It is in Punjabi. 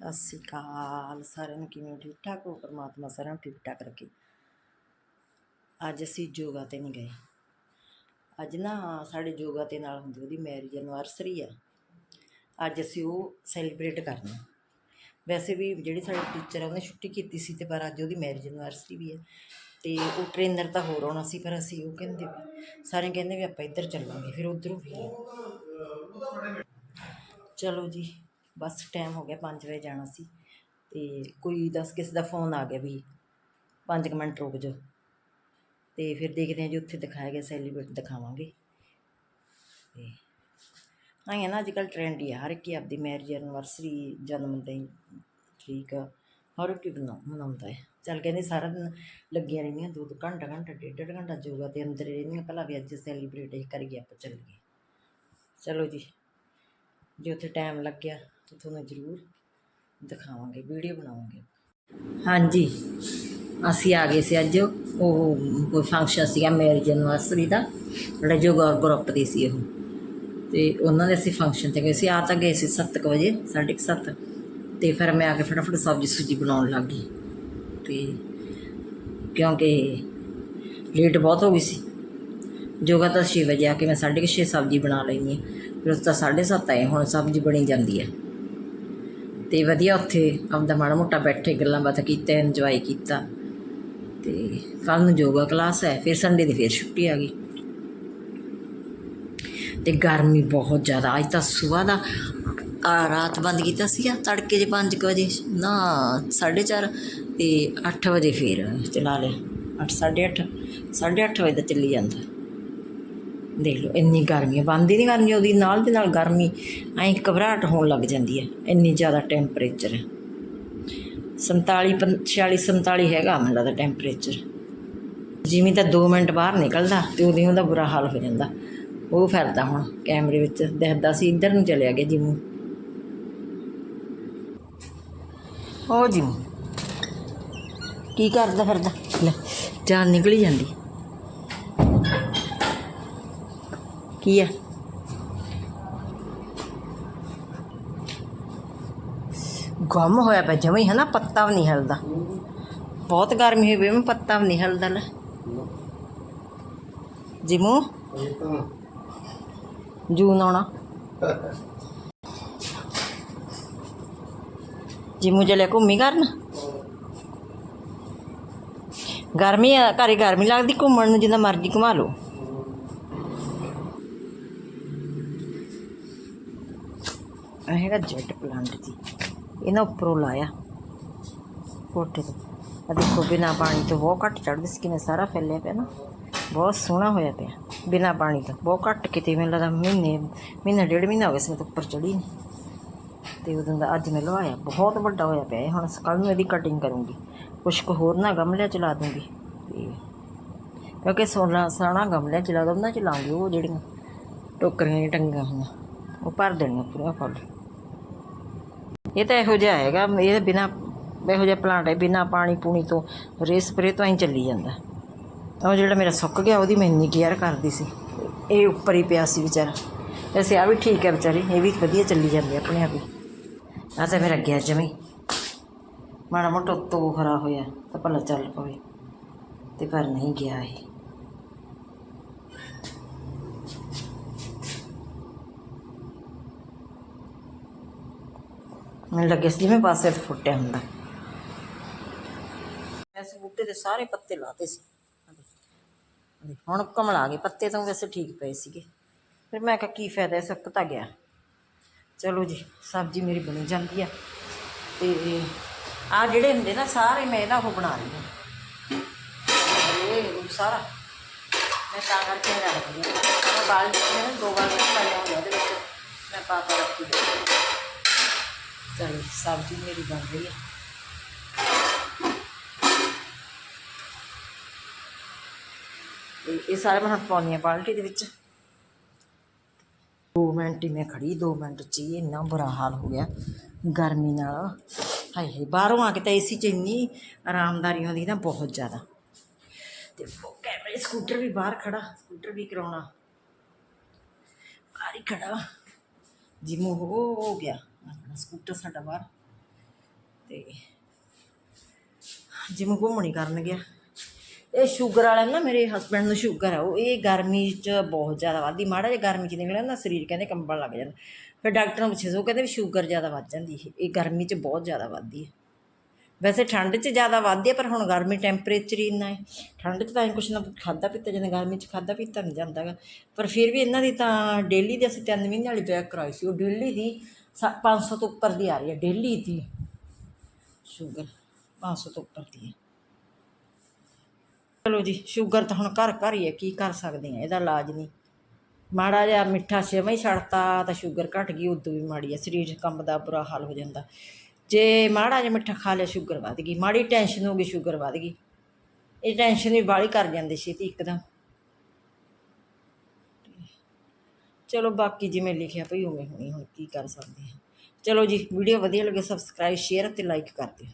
ਸਤਿ ਸ਼੍ਰੀ ਅਕਾਲ ਸਾਰਿਆਂ ਨੂੰ, ਕਿਵੇਂ ਠੀਕ ਠਾਕ ਹੋ? ਪਰਮਾਤਮਾ ਸਾਰਿਆਂ ਨੂੰ ਠੀਕ ਠਾਕ ਰੱਖੇ। ਅੱਜ ਅਸੀਂ ਯੋਗਾ ਤੇ ਨਹੀਂ ਗਏ। ਅੱਜ ਨਾ ਸਾਡੇ ਯੋਗਾ ਤੇ ਨਾਲ ਹੁੰਦੀ ਉਹਦੀ ਮੈਰਿਜ ਐਨਵਰਸਰੀ ਆ। ਅੱਜ ਅਸੀਂ ਉਹ ਸੈਲੀਬ੍ਰੇਟ ਕਰਨਾ। ਵੈਸੇ ਵੀ ਜਿਹੜੀ ਸਾਡੀ ਟੀਚਰ ਆ, ਉਹਨੇ ਛੁੱਟੀ ਕੀਤੀ ਸੀ ਤੇ ਪਰ ਅੱਜ ਉਹਦੀ ਮੈਰਿਜ ਐਨਵਰਸਰੀ ਵੀ ਹੈ ਤੇ ਉਹ ਟ੍ਰੇਨਰ ਤਾਂ ਹੋਰ ਆਉਣਾ ਸੀ, ਪਰ ਅਸੀਂ ਉਹ ਕਹਿੰਦੇ ਵੀ ਸਾਰੇ ਕਹਿੰਦੇ ਵੀ ਆਪਾਂ ਇੱਧਰ ਚੱਲਾਂਗੇ, ਫਿਰ ਉਧਰੋਂ ਫਿਰ ਚਲੋ ਜੀ। ਬਸ ਟਾਈਮ ਹੋ ਗਿਆ 5 ਵਜੇ ਜਾਣਾ ਸੀ ਤੇ ਕੋਈ ਦੱਸ ਕਿਸੇ ਦਾ ਫੋਨ ਆ ਗਿਆ ਵੀ 5 ਮਿੰਟ ਰੁਕ ਜਾਓ। ਤੇ ਫਿਰ ਦੇਖਦੇ ਹਾਂ ਜੀ ਉੱਥੇ ਦਿਖਾਇਆ ਗਿਆ ਸੈਲੀਬ੍ਰੇਟ ਦਿਖਾਵਾਂਗੇ। ਤੇ ਆਇਆ ਨਾ ਅੱਜ ਕੱਲ੍ਹ ਟ੍ਰੈਂਡ ਹੀ ਆ, ਹਰ ਇੱਕ ਹੀ ਆਪਦੀ ਮੈਰਿਜ ਐਨਵਰਸਰੀ ਜਨਮ ਦਿਨ, ਠੀਕ ਆ, ਹਰ ਇੱਕ ਹੀ ਬਣਾ, ਮਨਾਉਂਦਾ ਹੈ। ਚੱਲ ਕਹਿੰਦੇ ਸਾਰਾ ਦਿਨ ਲੱਗੀਆਂ ਰਹਿੰਦੀਆਂ, ਦੋ ਦੋ ਘੰਟਾ ਘੰਟਾ, ਡੇਢ ਡੇਢ ਘੰਟਾ ਯੋਗਾ ਤੇ ਅੰਦਰ ਰਹਿੰਦੀਆਂ, ਭਲਾ ਵੀ ਅੱਜ ਸੈਲੀਬ੍ਰੇਟ ਹੀ ਕਰੀਏ, ਆਪਾਂ ਚੱਲੀਏ। ਚਲੋ ਜੀ, ਜੇ ਉੱਥੇ ਟਾਈਮ ਲੱਗਿਆ ਤਾਂ ਤੁਹਾਨੂੰ ਜ਼ਰੂਰ ਦਿਖਾਵਾਂਗੇ, ਵੀਡੀਓ ਬਣਾਵਾਂਗੇ। ਹਾਂਜੀ, ਅਸੀਂ ਆ ਗਏ ਸੀ ਅੱਜ। ਉਹ ਕੋਈ ਫੰਕਸ਼ਨ ਸੀਗਾ ਮੈਰਿਜ ਐਨਵਰਸਰੀ ਦਾ। ਜਿਹੜਾ ਯੋਗਾ ਗਰੁੱਪ ਦੀ ਸੀ ਉਹ। ਤੇ ਉਹਨਾਂ ਦੇ ਅਸੀਂ ਫੰਕਸ਼ਨ ਤੇ ਗਏ ਸੀ। ਆ ਤਾਂ ਗਏ ਸੀ 7 ਵਜੇ, ਸਾਢੇ ਕੁ ਸੱਤ। ਤੇ ਫਿਰ ਮੈਂ ਆ ਕੇ ਫਟਾਫਟ ਸਬਜ਼ੀ ਸੁਜੀ ਬਣਾਉਣ ਲੱਗ ਗਈ। ਤੇ ਕਿਉਂਕਿ ਲੇਟ ਬਹੁਤ ਹੋ ਗਈ ਸੀ। ਜੋਗਾ ਤਾਂ 6 ਵਜੇ ਆ ਕੇ ਮੈਂ ਸਾਢੇ ਕੁ ਛੇ ਸਬਜ਼ੀ ਬਣਾ ਲੈਂਦੀ ਹਾਂ। ਫਿਰ ਉਸ ਤਾਂ ਸਾਢੇ ਸੱਤ ਆਏ, ਹੁਣ ਸਬਜ਼ੀ ਬਣੀ ਜਾਂਦੀ ਹੈ। ਤੇ ਵਧੀਆ ਉੱਥੇ ਆਪਦਾ ਮਾੜਾ ਮੋਟਾ ਬੈਠੇ ਗੱਲਾਂ ਬਾਤਾਂ ਕੀਤੇ ਇੰਜੋਏ ਕੀਤਾ। ਤੇ ਕੱਲ ਨੂੰ ਯੋਗਾ ਕਲਾਸ ਹੈ, ਫਿਰ ਸੰਡੇ ਦੀ ਫਿਰ ਛੁੱਟੀ ਆ ਗਈ। ਤੇ ਗਰਮੀ ਬਹੁਤ ਜ਼ਿਆਦਾ, ਅੱਜ ਤਾਂ ਸਵੇਰ ਦਾ, ਆ ਰਾਤ ਬੰਦ ਕੀਤਾ ਸੀਗਾ ਤੜਕੇ ਜੇ 5 ਵਜੇ, ਨਾ 4:30 ਤੇ 8 ਵਜੇ ਫੇਰ ਚਲਾ ਲਿਆ। 8 8:30 8:30 ਵਜੇ ਦਾ ਚੱਲੀ ਜਾਂਦਾ। ਦੇਖ ਲਓ, ਇੰਨੀ ਗਰਮੀ ਹੈ ਬੰਦ ਹੀ ਨਹੀਂ ਕਰਨੀ ਉਹਦੀ, ਨਾਲ ਦੀ ਨਾਲ ਗਰਮੀ ਐਂ ਘਬਰਾਹਟ ਹੋਣ ਲੱਗ ਜਾਂਦੀ ਹੈ ਇੰਨੀ ਜ਼ਿਆਦਾ ਟੈਂਪਰੇਚਰ ਹੈ 47 46 47 ਹੈਗਾ ਮੈਨੂੰ ਲੱਗਦਾ ਟੈਂਪਰੇਚਰ ਜਿਵੇਂ ਤਾਂ 2 ਮਿੰਟ ਬਾਹਰ ਨਿਕਲਦਾ ਤੇ ਉਦੋਂ ਉਹਦਾ ਬੁਰਾ ਹਾਲ ਹੋ ਜਾਂਦਾ। ਉਹ ਫਿਰਦਾ ਹੁਣ ਕੈਮਰੇ ਵਿੱਚ, ਦਿਖਦਾ ਸੀ ਇੱਧਰ ਨੂੰ ਚਲਿਆ ਗਿਆ ਜਿਮੂ ਉਹ ਜਿਮੂ ਕੀ ਕਰਦਾ ਫਿਰਦਾ? ਲੈ, ਜਾਨ ਨਿਕਲੀ ਜਾਂਦੀ। ਕੀ ਆ? ਗਮ ਹੋਇਆ ਪਿਆ ਜਮੇ ਹੈ ਨਾ ਪੱਤਾ ਵੀ ਨਹੀਂ ਹਲਦਾ। ਬਹੁਤ ਗਰਮੀ ਹੋਈ ਪਈ, ਮੈਂ ਪੱਤਾ ਵੀ ਨਹੀਂ ਹਲਦਾ ਲੈ ਜਿਮੂ, ਜੂਨ ਆਉਣਾ। ਜਿਮੂ ਚਲੇ ਘੁੰਮੀ ਕਰਨ? ਗਰਮੀ ਆ, ਘਰੇ ਗਰਮੀ ਲੱਗਦੀ, ਘੁੰਮਣ ਨੂੰ ਜਿੰਨਾ ਮਰਜ਼ੀ ਘੁਮਾ ਲਓ। ਇਹ ਹੈਗਾ ਜੈਟ ਪਲਾਂਟ ਜੀ। ਇਹਨਾਂ ਉੱਪਰੋਂ ਲਾਇਆ। ਕੋਠੇ ਤੋਂ। ਆ ਦੇਖੋ, ਬਿਨਾ ਪਾਣੀ ਤੋਂ ਬਹੁਤ ਘੱਟ ਚੜ੍ਹਦੀ ਸੀ, ਕਿਵੇਂ ਸਾਰਾ ਫੈਲਿਆ ਪਿਆ ਨਾ। ਬਹੁਤ ਸੋਹਣਾ ਹੋਇਆ ਪਿਆ, ਬਿਨਾ ਪਾਣੀ ਤੋਂ। ਬਹੁਤ ਘੱਟ ਕਿਤੇ, ਮੈਨੂੰ ਲੱਗਦਾ ਮਹੀਨੇ, ਮਹੀਨਾ ਡੇਢ ਮਹੀਨਾ ਹੋ ਗਿਆ ਸੀ, ਮੈਂ ਤਾਂ ਉੱਪਰ ਚੜੀ ਨਹੀਂ ਤੇ ਉਦੋਂ ਦਾ ਅੱਜ ਮੈਂ ਲਵਾਇਆ। ਬਹੁਤ ਵੱਡਾ ਹੋਇਆ ਪਿਆ ਹੁਣ ਕੱਲ੍ਹ ਨੂੰ ਇਹਦੀ ਕਟਿੰਗ ਕਰੂੰਗੀ। ਕੁਛ ਕੁ ਹੋਰ ਨਾ ਗਮਲਿਆਂ ਚ ਲਾ ਦੂੰਗੀ। ਕਿਉਂਕਿ ਸੋਨਾ ਸਾਣਾ ਗਮਲਿਆਂ ਚ ਲਾ ਦੋ, ਉਹਨਾਂ ਚ ਉਹ ਜਿਹੜੀਆਂ ਟੋਕਰੀਆਂ ਟੰਗੀਆਂ ਹੋਈਆਂ। ਉਹ ਭਰ ਦੇਣੀਆਂ ਪੂਰੀਆਂ ਫੁੱਲ ਇਹ ਤਾਂ ਇਹੋ ਜਿਹਾ ਹੈਗਾ, ਇਹ ਬਿਨਾ, ਇਹੋ ਜਿਹਾ ਪਲਾਂਟ ਹੈ, ਬਿਨਾ ਪਾਣੀ ਪੂਣੀ ਤੋਂ, ਰੇ ਸਪਰੇ ਤੋਂ ਹੀ ਚੱਲੀ ਜਾਂਦਾ। ਤਾਂ ਉਹ ਜਿਹੜਾ ਮੇਰਾ ਸੁੱਕ ਗਿਆ, ਉਹਦੀ ਮੈਂ ਇੰਨੀ ਕੇਅਰ ਕਰਦੀ ਸੀ। ਇਹ ਉੱਪਰ ਹੀ ਪਿਆ ਸੀ ਵਿਚਾਰਾ। ਵੈਸੇ ਆ ਵੀ ਠੀਕ ਹੈ ਵਿਚਾਰੀ, ਇਹ ਵੀ ਵਧੀਆ ਚੱਲੀ ਜਾਂਦੀ ਆਪਣੇ ਆਪ ਹੀ। ਆ ਤਾਂ ਮੇਰਾ ਗਿਆ ਜਮੀ। ਮਾੜਾ ਮੋਟਾ ਤੋ ਖਰਾ ਹੋਇਆ, ਤਾਂ ਭਲਾ ਚੱਲ ਪਵੇ। ਤੇ ਪਰ ਨਹੀਂ ਗਿਆ ਇਹ। ਲੱਗੇ ਸੀ ਜਿਵੇਂ ਪਾਸੇ ਤੋਂ ਫੁੱਟਿਆ ਹੁੰਦਾ। ਐਸੇ ਬੂਟੇ ਦੇ ਸਾਰੇ ਪੱਤੇ ਲਾਤੇ ਸੀ। ਆਹ ਦੇਖ। ਆਹ ਦੇਖ, ਹੁਣ ਕਮਲ ਆ ਗਏ। ਪੱਤੇ ਤਾਂ ਵੈਸੇ ਠੀਕ ਪਏ ਸੀਗੇ। ਫਿਰ ਮੈਂ ਕਿਹਾ ਕੀ ਫਾਇਦਾ ਇਹ ਸੁੱਕ ਤਾਂ ਗਿਆ। ਚਲੋ ਜੀ ਸਬਜ਼ੀ ਮੇਰੀ ਬਣੀ ਜਾਂਦੀ ਆ। ਤੇ ਆ ਜਿਹੜੇ ਹੁੰਦੇ ਨਾ ਸਾਰੇ ਮੈਂ ਇਹਦਾ ਉਹ ਬਣਾ ਰਹੀ ਹਾਂ। ਇਹ ਸਾਰਾ। ਮੈਂ ਤਾਂ ਕਰਕੇ ਇਹ ਰੱਖਦੀ ਹਾਂ। ਮੈਂ ਬਾਲ ਜਿਹੜੇ ਨੇ ਦੋ ਬਾਲ ਪਾਇਆ ਹੋਇਆ ਉਹਦੇ ਵਿੱਚ ਮੈਂ ਪਾ ਕੇ ਰੱਖੀ ਹੋਈ ਹੈ। ਚਲੋ ਸਬਜ਼ੀ ਮੇਰੀ ਬਣ ਰਹੀ ਹੈ। ਇਹ ਸਾਰੇ ਮੈਂ ਹੁਣ ਪਾਉਣੀ ਆ ਬਾਲਟੀ ਦੇ ਵਿੱਚ। 2 ਮਿੰਟ ਹੀ ਮੈਂ ਖੜੀ 2 ਮਿੰਟ ਚ ਹੀ ਇੰਨਾ ਬੁਰਾ ਹਾਲ ਹੋ ਗਿਆ ਗਰਮੀ ਨਾਲ। ਹਾਏ ਹਾਏ, ਬਾਹਰੋਂ ਆ ਕੇ ਤਾਂ ਏਸੀ ਚ ਇੰਨੀ ਆਰਾਮਦਾਰੀ ਹੁੰਦੀ ਨਾ ਬਹੁਤ ਜ਼ਿਆਦਾ। ਤੇ ਉਹ ਕੈਮਰੇ ਸਕੂਟਰ ਵੀ ਬਾਹਰ ਖੜਾ, ਸਕੂਟਰ ਵੀ ਕਰਾਉਣਾ। ਬਾਹਰ ਹੀ ਖੜਾ। ਜਿਮੂ ਹੋ ਗਿਆ। ਆਪਣਾ ਸਕੂਟਰ ਸਾਡਾ ਬਾਹਰ। ਤੇ ਜਿਮ ਘੁੰਮਣੀ ਕਰਨ ਗਿਆ। ਇਹ ਸ਼ੂਗਰ ਵਾਲਾ ਨਾ ਮੇਰੇ ਹਸਬੰਡ ਨੂੰ ਸ਼ੂਗਰ ਆ, ਉਹ ਇਹ ਗਰਮੀ 'ਚ ਬਹੁਤ ਜ਼ਿਆਦਾ ਵੱਧਦੀ। ਮਾੜਾ ਜਿਹਾ ਗਰਮੀ 'ਚ ਨਿਕਲਿਆ ਨਾ ਸਰੀਰ ਕਹਿੰਦੇ ਕੰਬਣ ਲੱਗ ਜਾਂਦਾ। ਫਿਰ ਡਾਕਟਰ ਨੂੰ ਪੁੱਛਿਆ ਸੀ ਉਹ ਕਹਿੰਦੇ ਵੀ ਸ਼ੂਗਰ ਜ਼ਿਆਦਾ ਵੱਧ ਜਾਂਦੀ ਹੈ। ਇਹ ਗਰਮੀ 'ਚ ਬਹੁਤ ਜ਼ਿਆਦਾ ਵੱਧਦੀ ਹੈ। ਵੈਸੇ ਠੰਡ 'ਚ ਜ਼ਿਆਦਾ ਵੱਧਦੀ ਹੈ, ਪਰ ਹੁਣ ਗਰਮੀ ਟੈਂਪਰੇਚਰ ਹੀ ਇੰਨਾ ਹੈ। ਠੰਡ 'ਚ ਤਾਂ ਐਂ ਕੁਛ ਨਾ ਖਾਦਾ ਪੀਤਾ ਜਾਂਦਾ ਗਰਮੀ 'ਚ ਖਾਦਾ ਪੀਤਾ ਨਹੀਂ ਜਾਂਦਾ ਗਾ। ਪਰ ਫਿਰ ਵੀ ਇਹਨਾਂ ਦੀ ਤਾਂ ਡੇਲੀ ਦੀ ਅਸੀਂ ਤਿੰਨ ਮਹੀਨੇ ਵਾਲੀ ਬੈਕ ਕਰਾਈ ਸੀ, ਉਹ ਡੇਲੀ ਦੀ 500 ਤੋਂ ਉੱਪਰ ਦੀ ਆ ਰਹੀ ਹੈ, ਡੇਲੀ ਦੀ। ਸ਼ੂਗਰ 500 ਤੋਂ ਉੱਪਰ ਦੀ ਹੈ। ਚਲੋ ਜੀ, ਸ਼ੂਗਰ ਤਾਂ ਹੁਣ ਘਰ ਘਰ ਹੀ ਹੈ, ਕੀ ਕਰ ਸਕਦੇ ਆ ਇਹਦਾ ਇਲਾਜ ਨਹੀਂ। ਮਾੜਾ ਜਿਹਾ ਮਿੱਠਾ ਛੇਵਾਂ ਹੀ ਛੱਡਤਾ, ਤਾਂ ਸ਼ੂਗਰ ਘਟ ਗਈ, ਉਦੋਂ ਵੀ ਮਾੜੀ ਹੈ, ਸਰੀਰ ਕੰਮ ਦਾ ਬੁਰਾ ਹਾਲ ਹੋ ਜਾਂਦਾ। ਜੇ ਮਾੜਾ ਜਿਹਾ ਮਿੱਠਾ ਖਾ ਲਿਆ, ਸ਼ੂਗਰ ਵੱਧ ਗਈ, ਮਾੜੀ ਟੈਨਸ਼ਨ ਹੋ ਗਈ, ਸ਼ੂਗਰ ਵੱਧ ਗਈ। ਇਹ ਟੈਨਸ਼ਨ ਵੀ ਬਾਹਲੀ ਕਰ ਜਾਂਦੀ ਛੇਤੀ, ਇੱਕਦਮ। ਚਲੋ ਬਾਕੀ ਜਿਵੇਂ ਲਿਖਿਆ ਭਈ ਉਵੇਂ ਹੋਣੀ ਹੁਣ ਕੀ ਕਰ ਸਕਦੇ ਹਾਂ। ਚਲੋ ਜੀ ਵੀਡੀਓ ਵਧੀਆ ਲੱਗੇ ਸਬਸਕ੍ਰਾਈਬ ਸ਼ੇਅਰ ਅਤੇ ਲਾਈਕ ਕਰ ਦਿਓ।